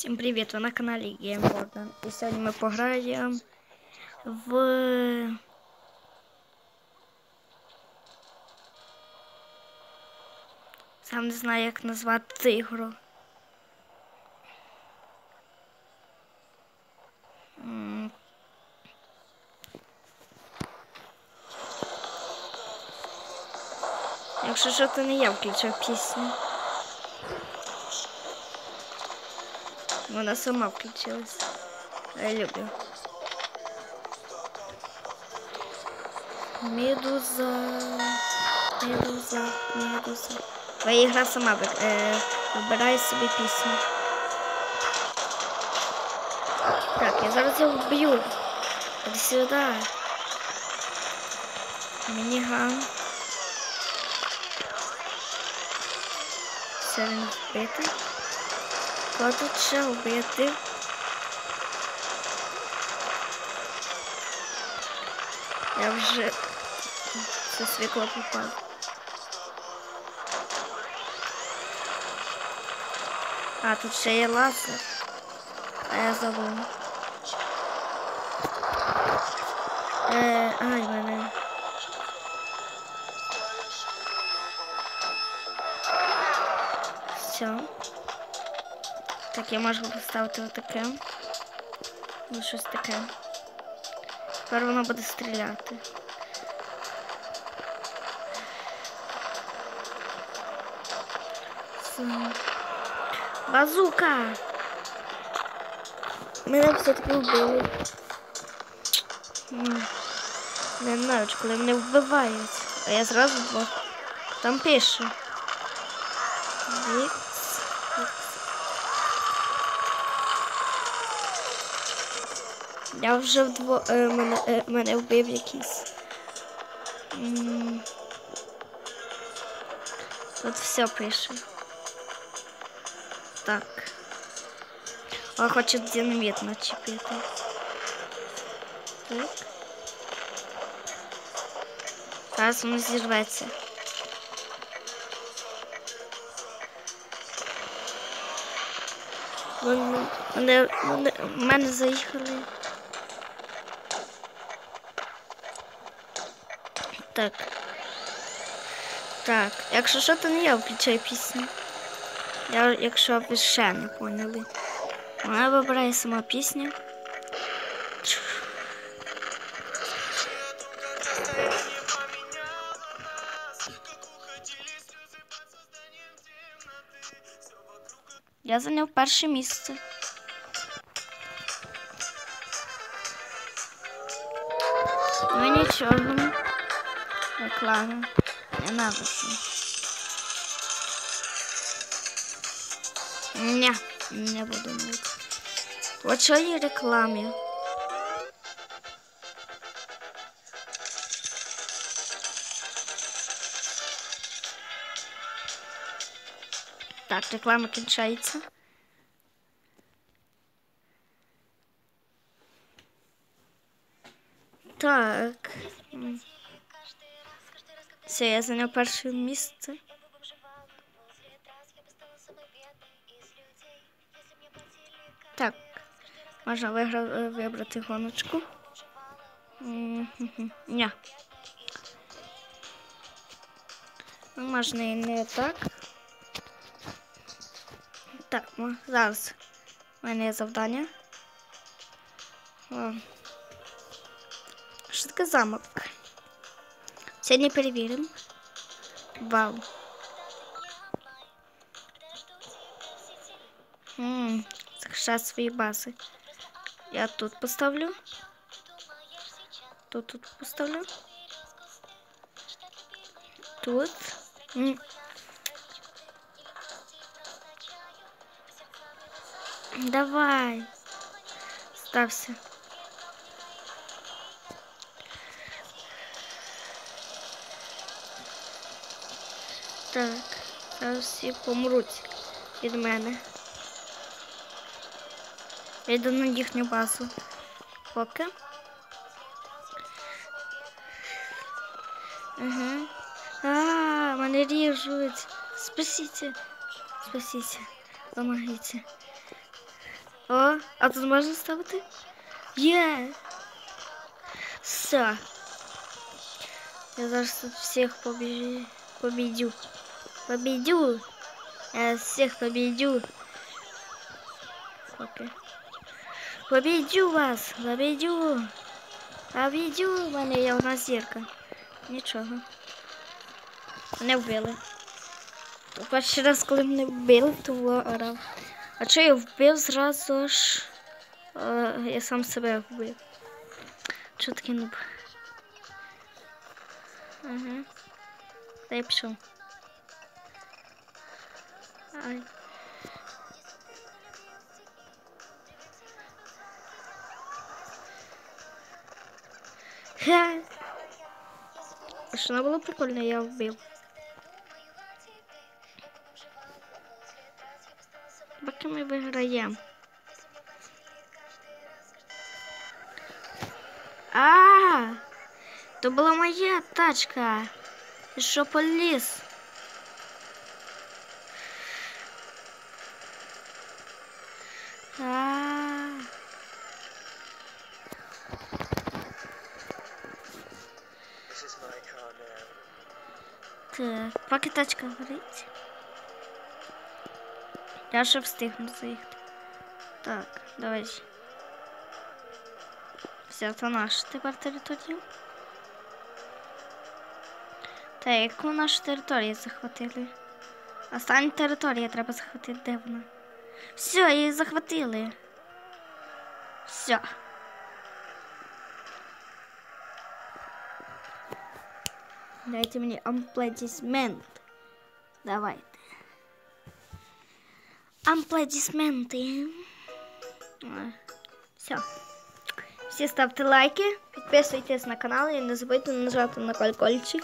Всім привіт! Ви на каналі Game Warden. І сьогодні ми пограємо в сам не знаю, як назвати цю ігру. Якщо що, то не я включив пісню. Вона сама включилась. Я люблю. Медуза. Медуза. Медуза. Твоя ігра сама ви- е, вибирає собі пісню. Так, я зараз його вб'ю. Іди сюди. Мініган. Все він вбитий. Ще вбити? Я вже це світло попав. А, тут ще є лазер. А я забув. Так, я можу поставити отаке. Ну, щось таке. Тепер воно буде стріляти. Базука! Мене все-таки вбили. Не знаю, коли мене вбивають. А я зразу двох. Там пише. Вікс. Я вже вдво... е, мене, е, мене вбив якийсь. М. Тут все пише. Так. А хоче динаміт начепити. Так. Зараз воно зірветься. Вони, вони, мене заїхали. Так. Так, якщо що, то не я включаю пісню. Я, якщо ви ще не поняли. Вона вибирає сама пісню. Я зайняв перше місце. Ну нічого. Реклама. Не надо. Не, не буду мити. От що є рекламі. Так, реклама кінчається. Так. Все, я зайняв перше місце. Так, можна вигра... е, вибрати гоночку. Ня. Ну, Можна і не так. Так, зараз у мене є завдання. Що таке замок? Сьогодні перевіримо. Вау. М, Захищати свої бази. Я тут поставлю. Тут тут поставлю. Тут. М. Давай. Ставься. Так, зараз всі помруть від мене. Я йду на їхню базу. Поки. Ага. А, мене ріжуть. Спасите. Спасите. Помогите. О, а тут можна ставити? Є! Все. Я зараз тут всіх побіжу. победю. Победю. Я всех победю. Победю вас, победю. Победю мене, я у нас зірка. Нічого. Не вбили. Перший раз, коли мене вбили, то орав. А що я вбив зразу ж? Е, я сам себе вбив. Чо таке нуб? Ага. Та я пішов. Ай. Ха. А Що не було прикольно, я вбив. Поки ми виграємо. А, то була моя тачка. Ти що поліз? А. This is my car now. Так, поки тачка горить. Я ще встигну заїхати. Так, давай. Все, це наша тепер територія. Так, яку нашу територію захватили? Остання територія треба захватити, де вона? Все, її захватили. Все. Дайте мені амплодисмент. Давайте. Амплодисменти. Все. Всі ставте лайки, підписуйтесь на канал і не забудьте нажати на колокольчик.